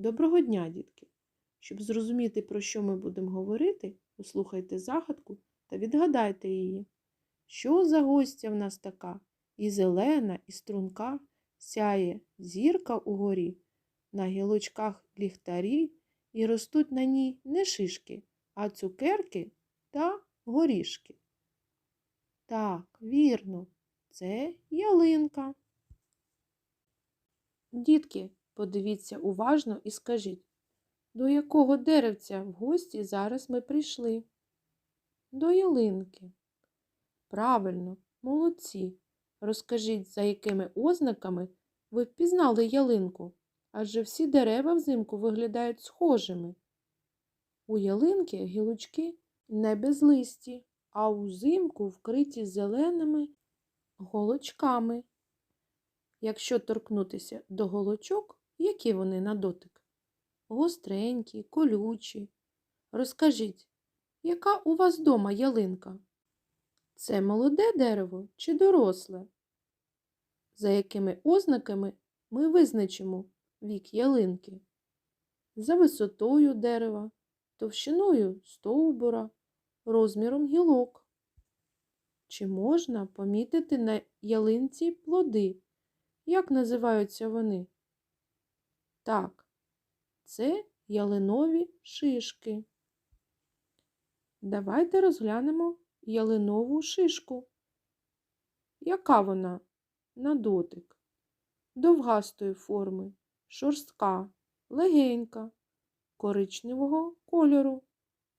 Доброго дня, дітки! Щоб зрозуміти, про що ми будемо говорити, послухайте загадку та відгадайте її. Що за гостя в нас така? І зелена, і струнка, сяє зірка угорі, на гілочках ліхтарі, і ростуть на ній не шишки, а цукерки та горішки. Так, вірно, це ялинка. Дітки, подивіться уважно і скажіть, до якого деревця в гості зараз ми прийшли? До ялинки. Правильно, молодці. Розкажіть, за якими ознаками ви впізнали ялинку, адже всі дерева взимку виглядають схожими. У ялинки гілочки не безлисті, а узимку вкриті зеленими голочками. Якщо торкнутися до голочок, які вони на дотик? Гостренькі, колючі. Розкажіть, яка у вас дома ялинка? Це молоде дерево чи доросле? За якими ознаками ми визначимо вік ялинки? За висотою дерева, товщиною стовбура, розміром гілок. Чи можна помітити на ялинці плоди? Як називаються вони? Так, це ялинові шишки. Давайте розглянемо ялинову шишку. Яка вона на дотик? Довгастої форми, шорстка, легенька, коричневого кольору,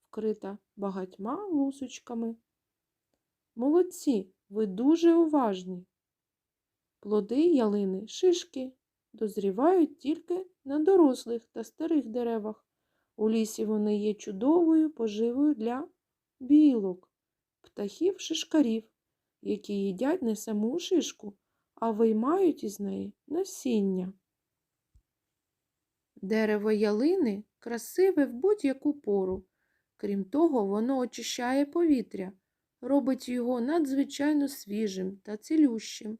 вкрита багатьма лусочками. Молодці, ви дуже уважні. Плоди ялини шишки дозрівають тільки на дорослих та старих деревах. У лісі вони є чудовою поживою для білок, птахів шишкарів, які їдять не саму шишку, а виймають із неї насіння. Дерево ялини красиве в будь-яку пору. Крім того, воно очищає повітря, робить його надзвичайно свіжим та цілющим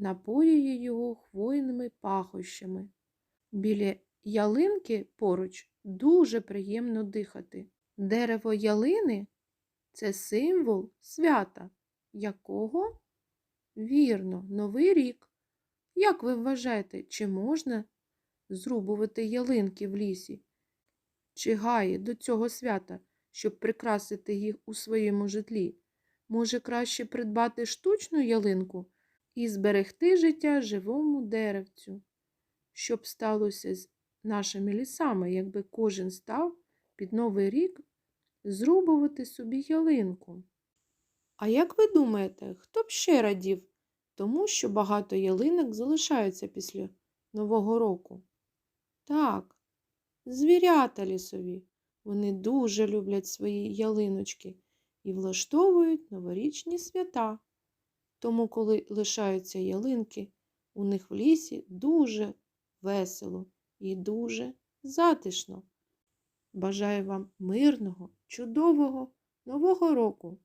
напоює його хвойними пахощами. Біля ялинки поруч дуже приємно дихати. Дерево ялини це символ свята. Якого? Вірно, Новий рік. Як ви вважаєте, чи можна зрубувати ялинки в лісі? Чи гаї до цього свята, щоб прикрасити їх у своєму житлі? Може, краще придбати штучну ялинку? І зберегти життя живому деревцю. Що б сталося з нашими лісами, якби кожен став під Новий рік зрубувати собі ялинку. А як ви думаєте, хто б ще радів тому, що багато ялинок залишаються після Нового року? Так, звірята лісові. Вони дуже люблять свої ялиночки і влаштовують новорічні свята. Тому, коли лишаються ялинки, у них в лісі дуже весело і дуже затишно. Бажаю вам мирного, чудового Нового року.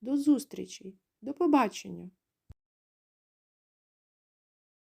До зустрічі, до побачення!